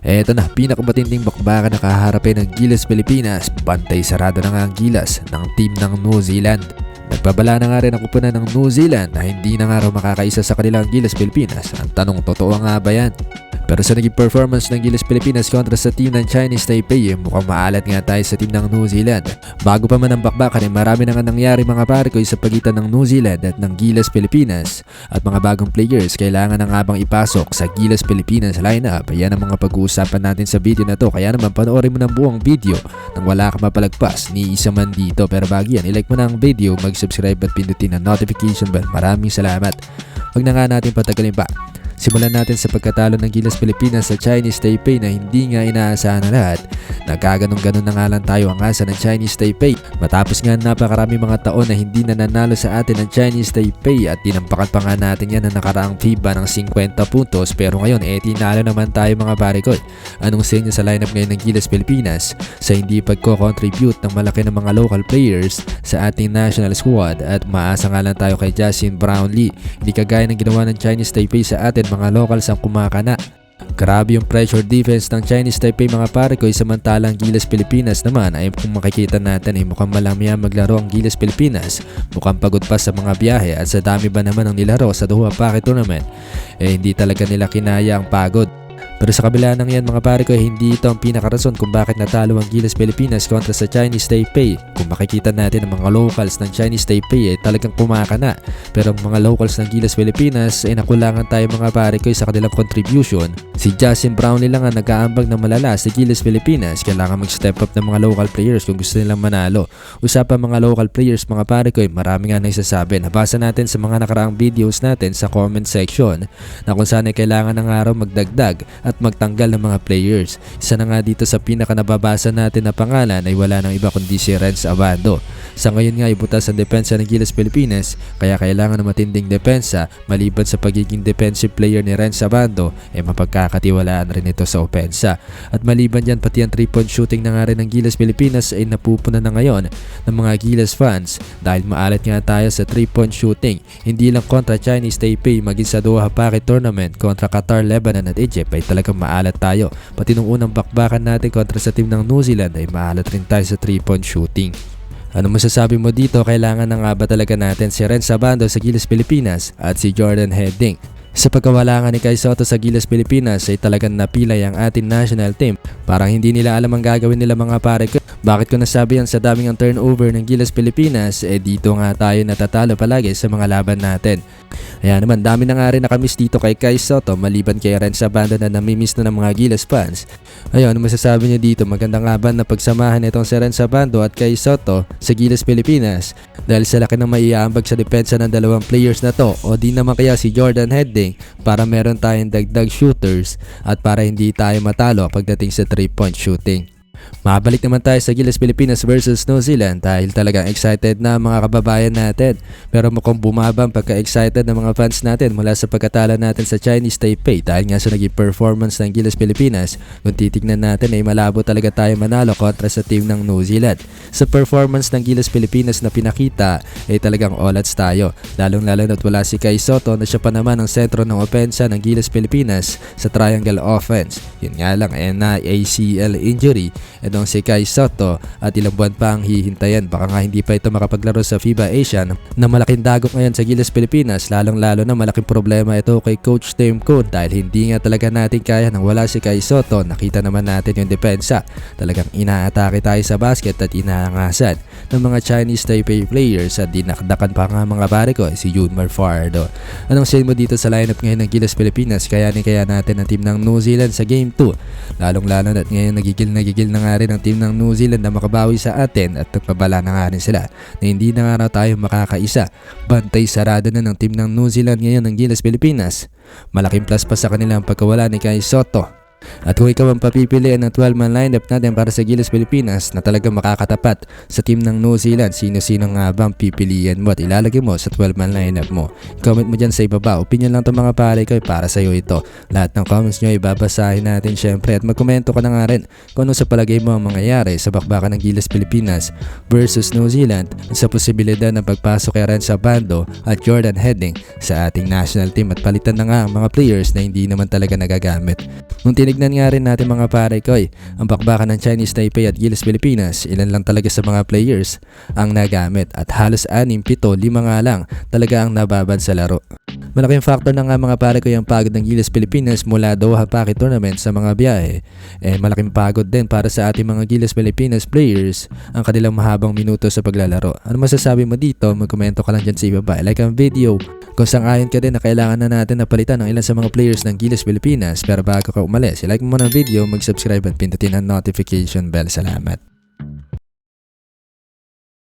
Eto na, pinakamatinding bakbakan na kaharapin ng Gilas Pilipinas. Pantay sarado na nga ang Gilas ng team ng New Zealand. Nagbabala na nga rin ang kupunan ng New Zealand na hindi na nga raw makakaisa sa kanilang Gilas Pilipinas. Ang tanong, totoo nga ba yan? Pero sa naging performance ng Gilas Pilipinas kontra sa team ng Chinese Taipei, mukhang maalat nga tayo sa team ng New Zealand. Bago pa man ang bakbakan, eh, marami na nga nangyari mga pare ko sa pagitan ng New Zealand at ng Gilas Pilipinas. At mga bagong players, kailangan na nga bang ipasok sa Gilas Pilipinas lineup? Yan ang mga pag-uusapan natin sa video na to. Kaya naman panoorin mo ng buong video nang wala ka mapalagpas ni isa man dito. Pero bago yan, ilike mo na ang video, mag-subscribe at pindutin ang notification bell. Maraming salamat. Huwag na nga natin patagalin pa. Simulan natin sa pagkatalo ng Gilas Pilipinas sa Chinese Taipei na hindi nga inaasahan na lahat. Nagkaganong-ganon na nga lang tayo ang asa ng Chinese Taipei. Matapos nga napakarami mga taon na hindi na nanalo sa atin ng Chinese Taipei at dinampakan pa nga natin yan na nakaraang FIBA ng 50 puntos pero ngayon eh tinalo naman tayo mga pare ko. Anong senyo sa lineup ngayon ng Gilas Pilipinas sa hindi pagko-contribute ng malaki ng mga local players sa ating national squad at maasa nga lang tayo kay Justin Brownlee. Hindi kagaya ng ginawa ng Chinese Taipei sa atin mga locals ang kumakana. Grabe yung pressure defense ng Chinese Taipei mga pare ko samantalang Gilas Pilipinas naman ay kung makikita natin ay mukhang malamihan maglaro ang Gilas Pilipinas mukhang pagod pa sa mga biyahe at sa dami ba naman ang nilaro sa Doha Pocket Tournament eh hindi talaga nila kinaya ang pagod pero sa kabila ng yan mga pare ko, hindi ito ang pinakarason kung bakit natalo ang Gilas Pilipinas kontra sa Chinese Taipei. Kung makikita natin ang mga locals ng Chinese Taipei ay talagang kumakana. Pero ang mga locals ng Gilas Pilipinas ay nakulangan tayo mga pare ko sa kanilang contribution. Si Justin Brownlee lang ang nag-aambag ng malala sa Gilas Pilipinas. Kailangan mag-step up ng mga local players kung gusto nilang manalo. Usapan mga local players mga pare ko, marami nga nagsasabi. Nabasa natin sa mga nakaraang videos natin sa comment section na kung saan ay kailangan ng araw magdagdag at magtanggal ng mga players. Isa na nga dito sa pinaka nababasa natin na pangalan ay wala nang iba kundi si Renz Abando. Sa ngayon nga ibutas ang depensa ng Gilas Pilipinas kaya kailangan ng matinding depensa maliban sa pagiging defensive player ni Renz Abando ay mapagkakatiwalaan rin ito sa opensa. At maliban dyan pati ang 3-point shooting na nga rin ng Gilas Pilipinas ay napupuna na ngayon ng mga Gilas fans dahil maalat nga tayo sa 3-point shooting. Hindi lang kontra Chinese Taipei maging sa Doha Pocket Tournament kontra Qatar, Lebanon at Egypt ay talagang maalat tayo. Pati nung unang bakbakan natin kontra sa team ng New Zealand ay maalat rin tayo sa 3-point shooting. Ano masasabi mo dito? Kailangan na nga ba talaga natin si Ren Sabando sa Gilas Pilipinas at si Jordan Hedding? Sa pagkawala ni Kai Soto sa Gilas Pilipinas ay talagang napilay ang ating national team. Parang hindi nila alam ang gagawin nila mga pare ko. Bakit ko nasabi yan sa daming ang turnover ng Gilas Pilipinas? Eh dito nga tayo natatalo palagi sa mga laban natin. Ayan naman, dami na nga rin nakamiss dito kay Kai Soto maliban kay Ren Sabando na namimiss na ng mga Gilas fans. Ayun, masasabi niyo dito? Maganda nga na pagsamahan itong si Ren Sabando at Kai Soto sa Gilas Pilipinas? Dahil sa laki ng maiaambag sa depensa ng dalawang players na to o di naman kaya si Jordan Hedding para meron tayong dagdag shooters at para hindi tayo matalo pagdating sa 3-point shooting. Mabalik naman tayo sa Gilas Pilipinas versus New Zealand dahil talagang excited na mga kababayan natin. Pero mukhang bumaba ang pagka-excited ng mga fans natin mula sa pagkatala natin sa Chinese Taipei dahil nga sa naging performance ng Gilas Pilipinas. Kung titignan natin ay malabo talaga tayo manalo kontra sa team ng New Zealand. Sa performance ng Gilas Pilipinas na pinakita ay talagang all-outs tayo. Lalong lalo na't wala si Kai Soto na siya pa naman ang sentro ng opensa ng Gilas Pilipinas sa triangle offense. Yun nga lang ay na ACL injury itong si Kai Soto at ilang buwan pa ang hihintayan. Baka nga hindi pa ito makapaglaro sa FIBA Asian na malaking dagok ngayon sa Gilas Pilipinas lalong lalo na malaking problema ito kay Coach Tim Cone dahil hindi nga talaga natin kaya nang wala si Kai Soto. Nakita naman natin yung depensa. Talagang inaatake tayo sa basket at inaangasan ng mga Chinese Taipei players at dinakdakan pa nga mga pare ko si Junmar Fardo. Anong say mo dito sa lineup ngayon ng Gilas Pilipinas? Kaya ni kaya natin ang team ng New Zealand sa Game 2. Lalong lalo na ngayon nagigil nagigil na nga rin ang team ng New Zealand na makabawi sa atin at nagpabala na nga rin sila na hindi na nga tayo makakaisa. Bantay sarado na ng team ng New Zealand ngayon ng Gilas Pilipinas. Malaking plus pa sa kanila ang pagkawala ni Kai Soto at kung ikaw ang papipiliin ng 12-man lineup natin para sa Gilas Pilipinas na talagang makakatapat sa team ng New Zealand, sino-sino nga ba ang pipiliin mo at ilalagay mo sa 12-man lineup mo? Comment mo dyan sa ibaba. Opinion lang itong mga pare ko, eh, para sa iyo ito. Lahat ng comments nyo ibabasahin natin syempre at magkomento ka na nga rin kung ano sa palagay mo ang mangyayari sa bakbakan ng Gilas Pilipinas versus New Zealand sa posibilidad ng pagpasok kay Ren Sabando at Jordan Hedding sa ating national team at palitan na nga ang mga players na hindi naman talaga nagagamit. Nung Tinignan nga rin natin mga pare ko ang bakbakan ng Chinese Taipei at Gilas Pilipinas, ilan lang talaga sa mga players ang nagamit at halos 6, 7, 5 nga lang talaga ang nababan sa laro. Malaking factor na nga mga pare ko yung pagod ng Gilas Pilipinas mula Doha Paki Tournament sa mga biyahe. Eh malaking pagod din para sa ating mga Gilas Pilipinas players ang kanilang mahabang minuto sa paglalaro. Ano masasabi mo dito? Magkomento ka lang dyan sa ibaba. Like ang video kung sang-ayon ka din na kailangan na natin na palitan ng ilan sa mga players ng Gilas Pilipinas. Pero bago ka umalis, like mo muna ang video, mag-subscribe at pindutin ang notification bell. Salamat.